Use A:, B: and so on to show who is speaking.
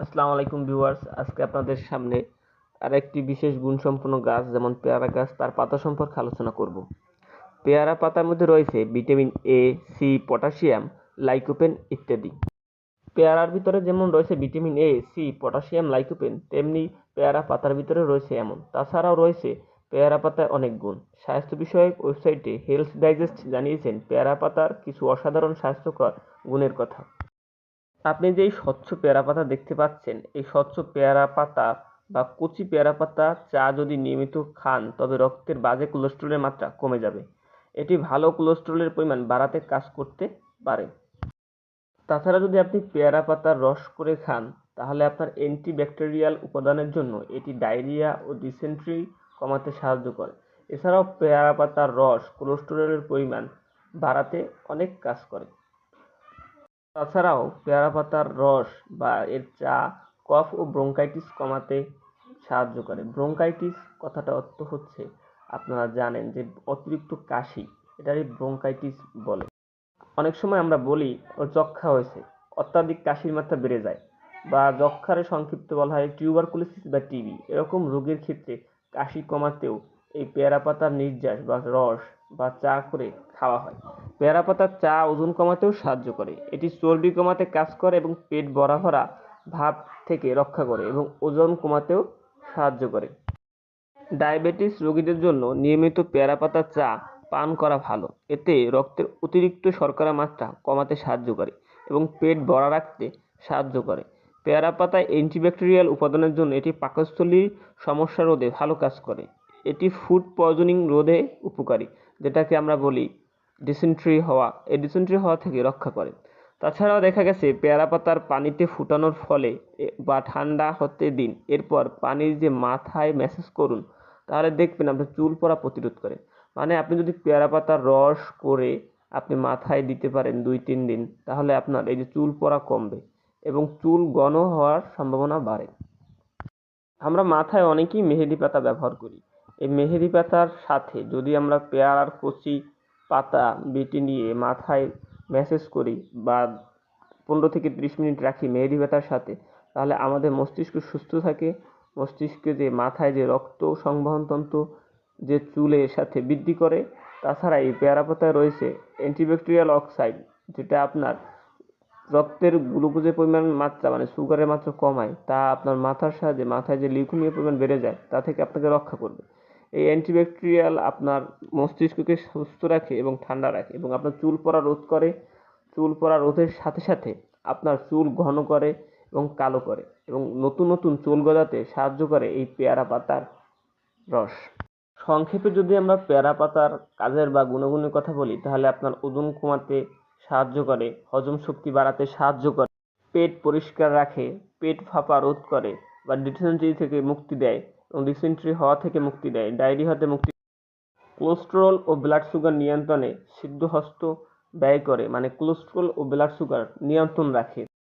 A: আসসালামু আলাইকুম ভিউয়ার্স, আজকে আপনাদের সামনে আরেকটি বিশেষ গুণসম্পন্ন গাছ, যেমন পেয়ারা গাছ, তার পাতা সম্পর্কে আলোচনা করব। পেয়ারা পাতার মধ্যে রয়েছে vitamin A C potassium, lycopene ইত্যাদি। পেয়ারার ভিতরে যেমন রয়েছে vitamin A C potassium, lycopene, তেমনি পেয়ারা পাতার ভিতরে রয়েছে এমন। তাছাড়াও রয়েছে পেয়ারা পাতায় অনেক গুণ। স্বাস্থ্য বিষয়ক ওয়েবসাইটে হেলথ ডাইজেস্ট জানিয়েছেন, পেয়ারা পাতার কিছু অসাধারণ স্বাস্থ্যকর গুণের কথা। আপনি যে এই স্বচ্ছ পেয়ারা পাতা দেখতে পাচ্ছেন, এই স্বচ্ছ পেয়ারা পাতা বা কচি পেয়ারা পাতা চা যদি নিয়মিত খান, তবে রক্তের বাজে কোলেস্ট্রলের মাত্রা কমে যাবে। এটি ভালো কোলেস্ট্রলের পরিমাণ বাড়াতে কাজ করতে পারে। তাছাড়া যদি আপনি পেয়ারা পাতার রস করে খান, তাহলে আপনার অ্যান্টিব্যাকটেরিয়াল উপাদানের জন্য এটি ডায়রিয়া ও ডিসেন্ট্রি কমাতে সাহায্য করে। এছাড়াও পেয়ারা পাতার রস কোলেস্টেরলের পরিমাণ বাড়াতে অনেক কাজ করে। তাছাড়াও পেয়ারা পাতার রস বা এর চা, কফ ও ব্রঙ্কাইটিস কমাতে সাহায্য করে। ব্রঙ্কাইটিস কথাটা অর্থ হচ্ছে, আপনারা জানেন যে অতিরিক্ত কাশি এটারই ব্রঙ্কাইটিস বলে। অনেক সময় আমরা বলি, ও যক্ষা হয়েছে, অত্যাধিক কাশির মাত্রা বেড়ে যায়, বা যক্ষারে সংক্ষিপ্ত বলা হয় টিউবারকুলোসিস বা টিবি এরকম রোগের ক্ষেত্রে কাশি কমাতেও এই পেয়ারা পাতার নির্যাস বা রস বা চা করে খাওয়া হয়। পেয়ারা পাতার চা ওজন কমাতেও সাহায্য করে। এটি চর্বি কমাতে কাজ করে এবং পেট ভরা ভরা ভাব থেকে রক্ষা করে এবং ওজন কমাতেও সাহায্য করে। ডায়াবেটিস রোগীদের জন্য নিয়মিত পেয়ারা পাতার চা পান করা ভালো। এতে রক্তের অতিরিক্ত শর্করা মাত্রা কমাতে সাহায্য করে এবং পেট ভরা রাখতে সাহায্য করে। পেয়ারা পাতায় অ্যান্টিব্যাকটেরিয়াল উপাদানের জন্য এটি পাকস্থলীর সমস্যা রোধে ভালো কাজ করে। এটি ফুড পয়জনিং রোধে উপকারী, যেটাকে আমরা বলি ডিসেন্ট্রি হওয়া। এই ডিসেন্ট্রি হওয়া থেকে রক্ষা করে। তাছাড়াও দেখা গেছে, পেয়ারা পাতার পানিতে ফুটানোর ফলে বা ঠান্ডা হতে দিন। এরপর পানির যে মাথায় ম্যাসেজ করুন, তাহলে দেখবেন আপনার চুল পড়া প্রতিরোধ করে। মানে আপনি যদি পেয়ারা পাতার রস করে আপনি মাথায় দিতে পারেন দুই, তিন দিন, তাহলে আপনার এই যে চুল পড়া কমবে এবং চুল ঘন হওয়ার সম্ভাবনা বাড়ে। আমরা মাথায় অনেকেই মেহেদি পাতা ব্যবহার করি। এই মেহেদি পাতার সাথে যদি আমরা পেয়ারার কচি পাতা বেটে নিয়ে মাথায় ম্যাসেজ করি বা পনেরো থেকে তিরিশ মিনিট রাখি মেহেদি পাতার সাথে, তাহলে আমাদের মস্তিষ্ক সুস্থ থাকে। মস্তিষ্কে যে মাথায় যে রক্ত সংবহনতন্ত্র যে চুলের সাথে বৃদ্ধি করে, তাছাড়া এই পেয়ারা পাতায় রয়েছে অ্যান্টিব্যাকটেরিয়াল অক্সাইড যেটা আপনার রক্তের গ্লুকোজের পরিমাণ মাত্রা মানে সুগারের মাত্রা কমায়, তা আপনার মাথার সাহায্যে, মাথায় যে লিউকোমিয়ার পরিমাণ বেড়ে যায়, তা থেকে আপনাকে রক্ষা করবে। এই অ্যান্টিব্যাকটেরিয়াল আপনার মস্তিষ্ককে সুস্থ রাখে এবং ঠান্ডা রাখে এবং আপনার চুল পড়া রোধ করে। চুল পড়া রোধের সাথে সাথে আপনার চুল ঘন করে এবং কালো করে এবং নতুন নতুন চুল গজাতে সাহায্য করে এই পেয়ারা পাতার রস। সংক্ষেপে যদি আমরা পেয়ারা পাতার কাজের বা গুণগুণের কথা বলি, তাহলে আপনার ওজন কমাতে সাহায্য করে, হজম শক্তি বাড়াতে সাহায্য করে, পেট পরিষ্কার রাখে, পেট ফাঁপা রোধ করে বা ডিসেন্ট্রি থেকে মুক্তি দেয় ডিসেন্ট্রি হওয়া থেকে মুক্তি দেয়। ডায়রিয়া হতে মুক্তি কোলেস্টেরল ও ব্লাড সুগার নিয়ন্ত্রণে সিদ্ধহস্ত ব্যয় করে মানে কোলেস্টেরল ও ব্লাড সুগার নিয়ন্ত্রণ রাখে।